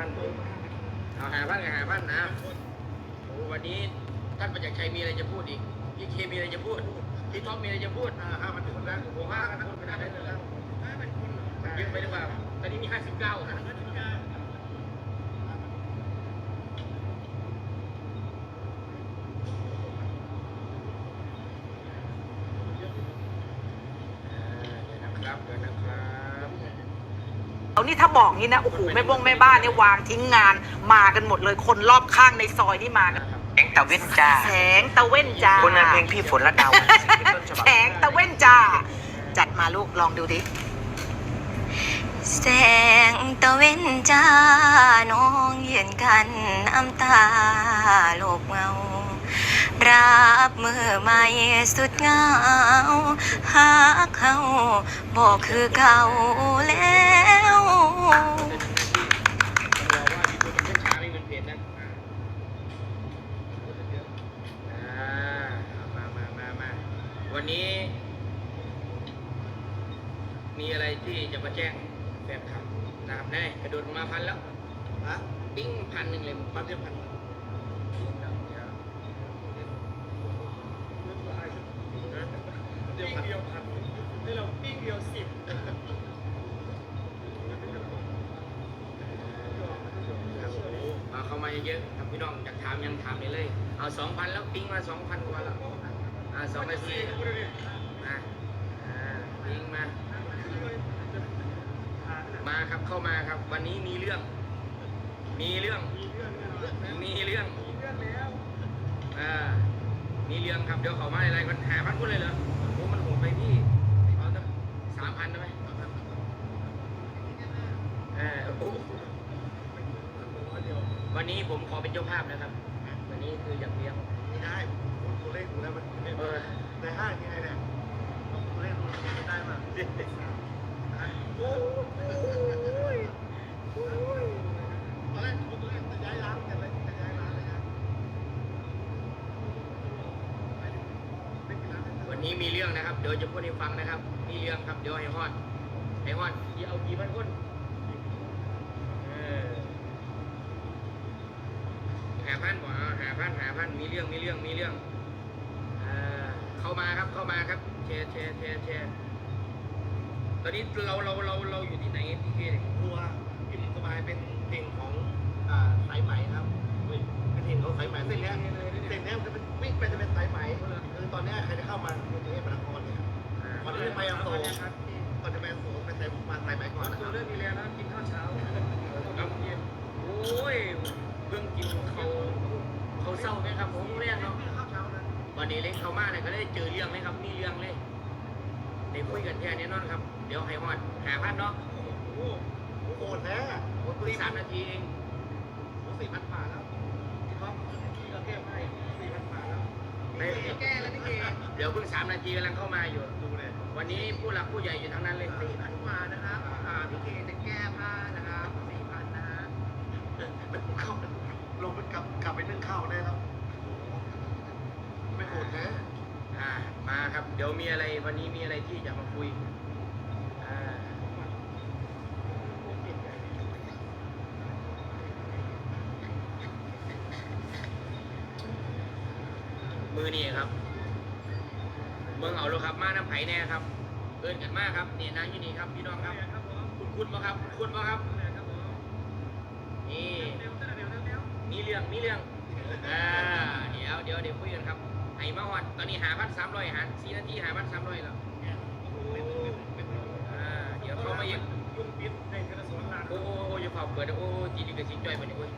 พันเอาหาพันกับหาพันนะโอ้วันนี้ท่านประจักษ์ชัยมีอะไรจะพูดอีกพี่เคมีอะไรจะพูดพี่ท็อปมีอะไรจะพูดห้าพันคนแล้วโอ้ห้าพันคนไปได้เลยแล้วห้าเยอะไปหรือเปล่าตอนนี้มีห้าสิบเก้าเดี๋ยวนะครับเดี๋ยวนะครับ เอานี่ถ้าบอกงี้นะโอ้โหแม่บงแม่บ้านเนี่ยวางทิ้งงานมากันหมดเลยคนรอบข้างในซอยนี่มากันแสงตะเว้นจ้าแสงตะเว้นจ้าคนนั้นเพลงพี่ฝนละดาวต้นฉบับแสงตะเว้นจ้า จัดมาลูกลองดูดิแสงตะเว้นจ้า น้องยืนกันน้ำตาโลบเงา รับมือใหม่สุดเหงาหากเขาบอกคือเก่าแล้วต้องรอ ว่ามีคนเป็นช้าไม่เหมือนเพจนะอ่ามามามามาวันนี้ มีอะไรที่จะมาแจ้งแฟนคลับนะครับแน่กระโดดมาพันแล้วฮะปิ้งพันหนึ่งเลยพันเดียวพันเดียวพันเดียวพันนี่เราปิ้งเดียวสิบ เอาเข้า มาเยอะๆครับพี่น้องอยากถามยังถามได้เลยเอาสองพันแล้วปิ้งมาสองพันกว่าแล้วอ่าสองพันาทีอ่าอ่าปิ้งมา มาครับเข้ามาครับ วันนี้มีเรื่อง มีเรื่อง มีเรื่องอ่ามีเรื่องครับเดี๋ยวเขามาอะไรกันหาพันคนเลยเหรอโอ้มันโหดไปพี่เอาตั้งสามพันได้ไหมเออโอ้ วันนี้ผมขอเป็นเจ้าภาพนะครับ วันนี้คืออยากเลี้ยงไม่ได้ผมตัวเลขดูแล้วมันเออในห้างยังไงเนี่ยตัวเลขดูมันได้มาตอนแรกผมตัวเลขจะย้ายร้านแต่เลยจะย้ายร้านเลยนะวันนี้มีเรื่องนะครับ เดี๋ยวจะพูดให้ฟังนะครับ มีเรื่องครับเดี๋ยวให้ฮอดให้ฮอดที่เอากี่พันคนเออหา พันบ่เอาหาพันหาพันมีเรื่องมีเรื่องมีเรื่องเอ่อเข้ามาครับเข้ามาครับแชร์แชร์แชร์แชร์ตอนนี้เราเราเราเราอยู่ที่ไหนพี่เคเนี่ยครัวอิ่มสบายเป็นเพลงของอ่าสายไหมครับเป็นเพลงของสายไหมเส้นเนี้ยเส้นเนี้ยมันจะเป็นวิ่งไปจะเป็นสายไหมคือตอนเนี้ยใครจะเข้ามาในกรุงเทพมหานครเนี่ยอ่าก่อนที่จะไปอโศกก่อนจะไปอโศกไปแต่มาสายไหมก่อนนะครับเริ่มมีแล้วนะกินข้าวเช้าครับโอ้ยเพิ่งกินเขา เขาเศร้าไหมครับผมเรียกเนาะข้าวเช้านะวันนี้เล็กเข้ามาเนี่ยก็ได้เจอเรื่องเลยครับมีเรื่องเลยได้คุยกันแค่นี้นอนครับ เดี๋ยวให้ฮอดหาพันเนาะโอ้โหโหดแท้อะโอ้โหคุยสามนาทีเองสี่พันผ่านแล้วพี่ท็อปพี่ก็แก้ให้สี่พันผ่านแล้วไม่แก้แล้วพี่เกเดี๋ยวเพิ่งสามนาทีกำลังเข้ามาอยู่ดูเลยวันนี้ผู้หลักผู้ใหญ่อยู่ทั้งนั้นเลยสี่พันกว่านะครับอ่าพี่เกจะแก้ผ้านะครับสี่พันนะฮะแล้วเข้าลงไปกลับกลับไปนึ่งข้าวได้แล้ว ไม่โหดแท้ อ่ามาครับ เดี๋ยวมีอะไรวันนี้มีอะไรที่จะมาคุยอ่ามือนี่ครับเมืองเอาโลครับมาน้ำไผ่แน่ครับเอินกันมากครับนี่นางอยู่นี่ครับพี่น้องครับ คุณคุณมาครับคุณคุณมาครับนี่มีเรื่องมีเรื่องอ่าเดี๋ยวเดี๋ยวเดี๋ยวคุยกันครับ ไห้มาฮอดตอนนี้หาพันสามร้อยหาสี่นาทีหาพันสามร้อยแล้วอ่าเดี๋ยวเข้ามาอีกยุ่งปิดในกระทรวงลานโอ้โหอย่าเผาเปิดนะโอ้จีดีกับสิจ่อยไปนี่โอ้ย